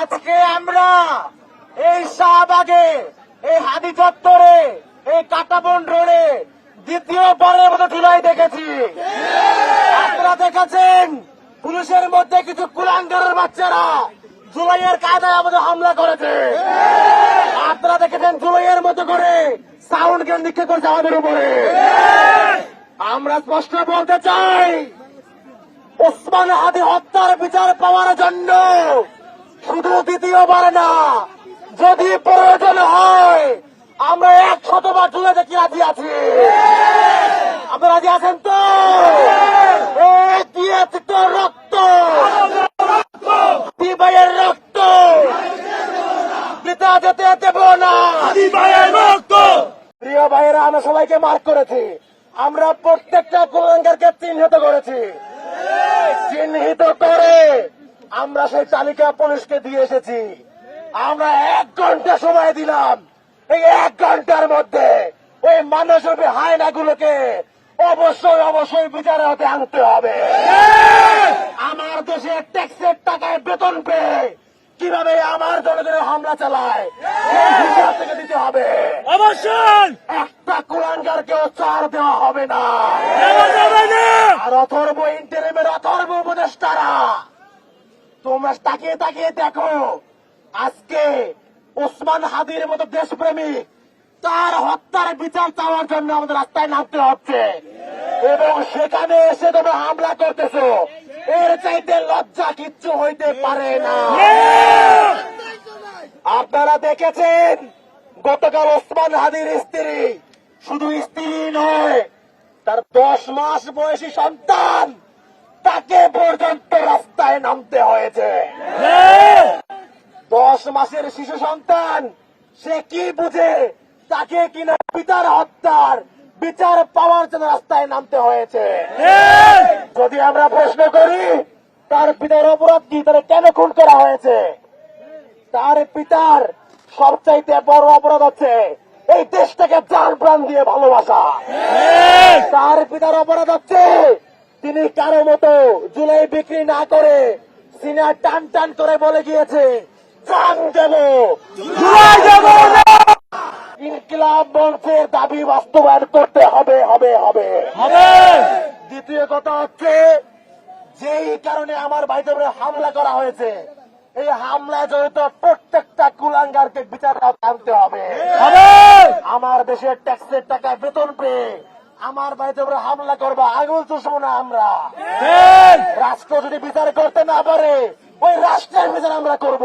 আজকে আমরা এই শাহবাগে, এই হাদি চত্বরে, এই কাটাবন রোডে দ্বিতীয়বারের মতো জুলাই দেখেছি। আপনারা দেখেছেন, পুলিশের মধ্যে কিছু কুলাঙ্গারের বাচ্চারা জুলাইয়ের কায়দায় আমাদের হামলা করেছে। আপনারা দেখেছেন, জুলাইয়ের মতো করে সাউন্ড জ্ঞান নিক্ষেপ করছে আমাদের উপরে। আমরা স্পষ্ট বলতে চাই, ওসমান হাদি হত্যার বিচার পাওয়ার জন্য শুধু দ্বিতীয়বার না যদি প্রয়োজন হয় আমরা এক শতবার জুড়ে দেখি রাজি আছি। আপনি রাজি আছেন তো? এই দিয়েছি তো রক্ত। দিবাইয়ের রক্ত। পিতা যেতে দেব না। রক্ত। প্রিয় ভাইয়েরা আমরা সবাইকে মার্ক করেছি। আমরা প্রত্যেকটা কুলাঙ্গারকে চিহ্নিত করেছি। চিহ্নিত করে আমরা সেই তালিকা পুলিশকে দিয়ে এসেছি। আমরা এক ঘণ্টা সময় দিলাম। এই এক ঘণ্টার মধ্যে ওই মানুষের হায়নাগুলোকে অবশ্যই অবশ্যই বিচারে হতে আনতে হবে। আমার দেশে ট্যাক্সের টাকায় বেতন পেয়ে কীভাবে আমার জনগণের হামলা চালায় হিসাব থেকে দিতে হবে। অবশ্যই! একটা ছাড় দেওয়া হবে না। দেওয়া যাবে না! আর অথর্ব ইন্টারিমের অথর্ব উপদেষ্টারা তোমরা তাকিয়ে তাকিয়ে দেখো, আজকে ওসমান হাদির মতো দেশপ্রেমিক তার হত্যার বিচার চাওয়ার জন্য আমাদের রাস্তায় নামতে হচ্ছে। এবং সেখানে এসে তোমরা হামলা করতেছো। এর চাইতে লজ্জা কিচ্ছু হইতে পারে না। আপনারা দেখেছেন, গতকাল ওসমান হাদির স্ত্রী শুধু স্ত্রী নয়, তার দশ মাস বয়সী সন্তান তাকে পর্যন্ত রাস্তায় নামতে হয়েছে। দশ মাসের শিশু সন্তান, সে কি বুঝে? তাকে কিনা পিতার হত্যার বিচার পাওয়ার জন্য রাস্তায় নামতে হয়েছে। যদি আমরা প্রশ্ন করি, তার পিতার অপরাধ কি তাহলে কেন খুন করা হয়েছে? তার পিতার সবচাইতে বড় অপরাধ হচ্ছে এই দেশটাকে প্রাণ প্রাণ দিয়ে ভালোবাসা। তার পিতার অপরাধ হচ্ছে তিনি কারও মতো জুলাই বিক্রি না করে সিনা টান টান করে বলে গিয়েছে প্রাণ দেব জুলাই দেব ইনকিলাব মঞ্চের দাবি বাস্তবায়ন করতে হবে হবে হবে। দ্বিতীয় কথা হচ্ছে যেই কারণে আমার ভাইদের উপরে হামলা করা হয়েছে এই হামলা জড়িত প্রত্যেকটা কুলাঙ্গারকে বিচার আনতে হবে। হবে। আমার দেশের ট্যাক্সের টাকা বেতন পেয়ে আমার বাড়িতে ওরা হামলা করব আগুন চুষবো না আমরা। রাষ্ট্র যদি বিচার করতে না পারে ওই রাষ্ট্রের বিচার আমরা করব।